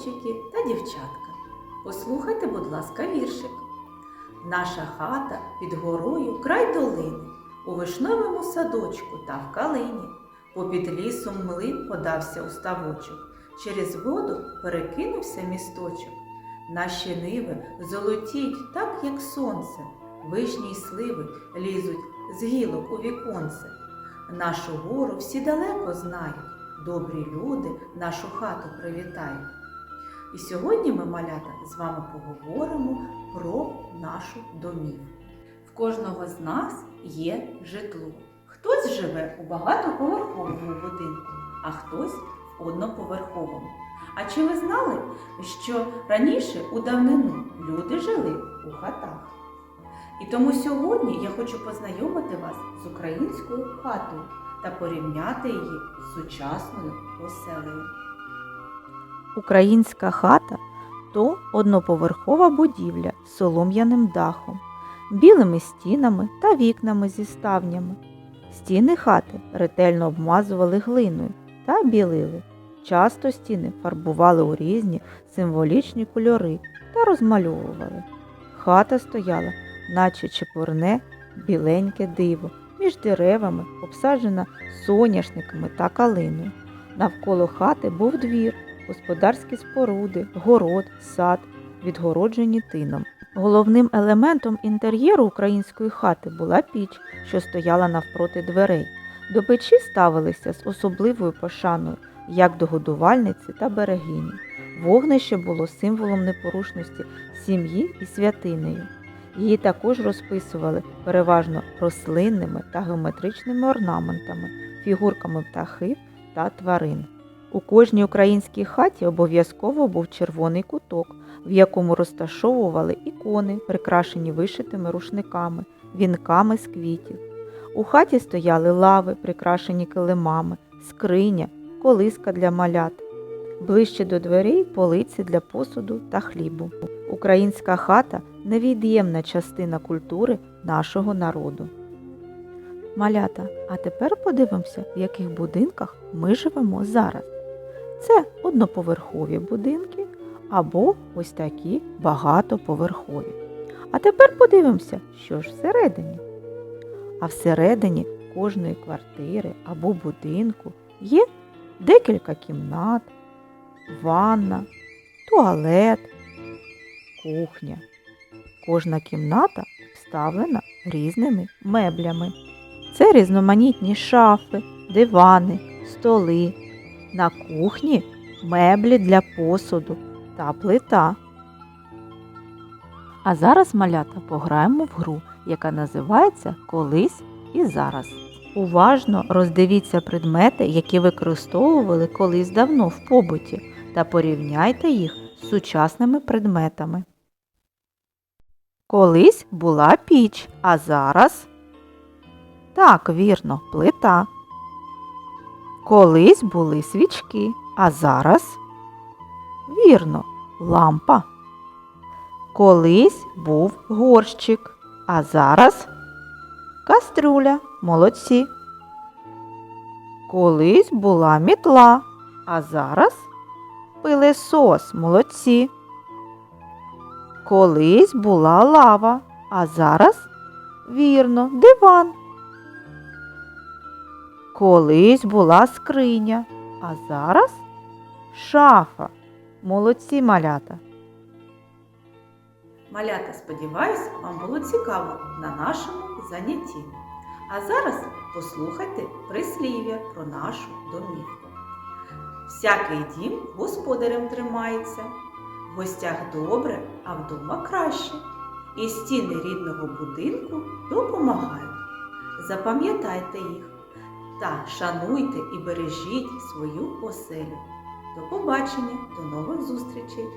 хлопчики та дівчатка. Послухайте, будь ласка, віршик. Наша хата під горою край долини, у вишневому садочку та в калині. Попід лісом млин подався у ставочок, через воду перекинувся місточок. Наші ниви золотіть, так як сонце, вишні й сливи лізуть з гілок у віконце. Нашу гору всі далеко знають, добрі люди нашу хату привітають. І сьогодні ми, малята, з вами поговоримо про нашу домівку. В кожного з нас є житло. Хтось живе у багатоповерховому будинку, а хтось в одноповерховому. А чи ви знали, що раніше у давнину люди жили у хатах? І тому сьогодні я хочу познайомити вас з українською хатою та порівняти її з сучасною оселею. Українська хата то одноповерхова будівля з солом'яним дахом, білими стінами та вікнами зі ставнями. Стіни хати ретельно обмазували глиною та білили. Часто стіни фарбували у різні символічні кольори та розмальовували. Хата стояла, наче чепурне, біленьке диво, між деревами, обсаджена соняшниками та калиною. Навколо хати був двір, господарські споруди, город, сад, відгороджені тином. Головним елементом інтер'єру української хати була піч, що стояла навпроти дверей. До печі ставилися з особливою пошаною, як до годувальниці та берегині. Вогнище було символом непорушності сім'ї і святинею. Її також розписували переважно рослинними та геометричними орнаментами, фігурками птахів та тварин. У кожній українській хаті обов'язково був червоний куток, в якому розташовували ікони, прикрашені вишитими рушниками, вінками з квітів. У хаті стояли лави, прикрашені килимами, скриня, колиска для малят. Ближче до дверей полиці для посуду та хлібу. Українська хата невід'ємна частина культури нашого народу. Малята, а тепер подивимося, в яких будинках ми живемо зараз. Це одноповерхові будинки або ось такі багатоповерхові. А тепер подивимося, що ж всередині. А всередині кожної квартири або будинку є декілька кімнат, ванна, туалет, кухня. Кожна кімната обставлена різними меблями. Це різноманітні шафи, дивани, столи. На кухні меблі для посуду та плита. А зараз малята пограємо в гру, яка називається Колись і зараз. Уважно роздивіться предмети, які використовували колись давно в побуті, та порівняйте їх з сучасними предметами. Колись була піч, а зараз так, вірно, плита. Колись були свічки, а зараз вірно, лампа. Колись був горщик, а зараз кастрюля, молодці. Колись була мітла, а зараз пилесос, молодці. Колись була лава, а зараз вірно, диван. Колись була скриня, а зараз шафа. Молодці малята. Малята, сподіваюсь, вам було цікаво на нашому занятті. А зараз послухайте прислів'я про нашу домівку. Всякий дім господарем тримається, в гостях добре, а вдома краще. І стіни рідного будинку допомагають. Запам'ятайте їх та шануйте і бережіть свою оселю. До побачення, до нових зустрічей!